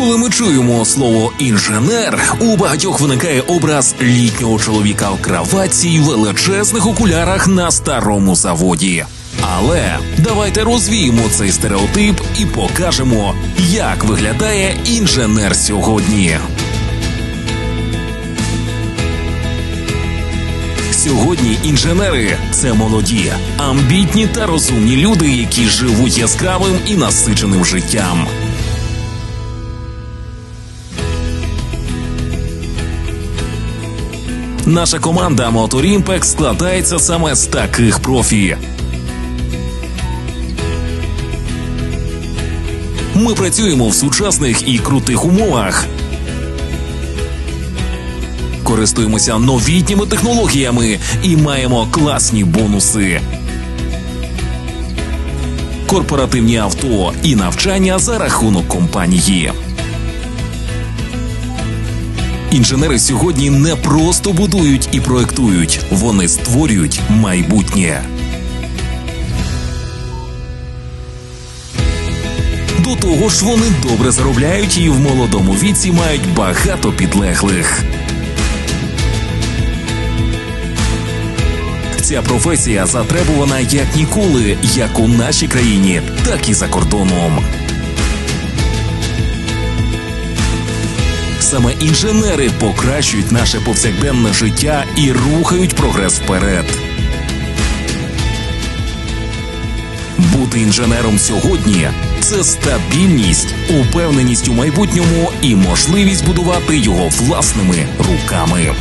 Коли ми чуємо слово інженер, у багатьох виникає образ літнього чоловіка в краватці й величезних окулярах на старому заводі. Але давайте розвіємо цей стереотип і покажемо, як виглядає інженер сьогодні. Сьогодні інженери це молоді, амбітні та розумні люди, які живуть яскравим і насиченим життям. Наша команда Motor складається саме з таких профі. Ми працюємо в сучасних і крутих умовах. Користуємося новітніми технологіями і маємо класні бонуси. Корпоративні авто і навчання за рахунок компанії. Інженери сьогодні не просто будують і проектують, вони створюють майбутнє. До того ж, вони добре заробляють і в молодому віці мають багато підлеглих. Ця професія затребувана як ніколи, як у нашій країні, так і за кордоном. Саме інженери покращують наше повсякденне життя і рухають прогрес вперед. Бути інженером сьогодні це стабільність, упевненість у майбутньому і можливість будувати його власними руками.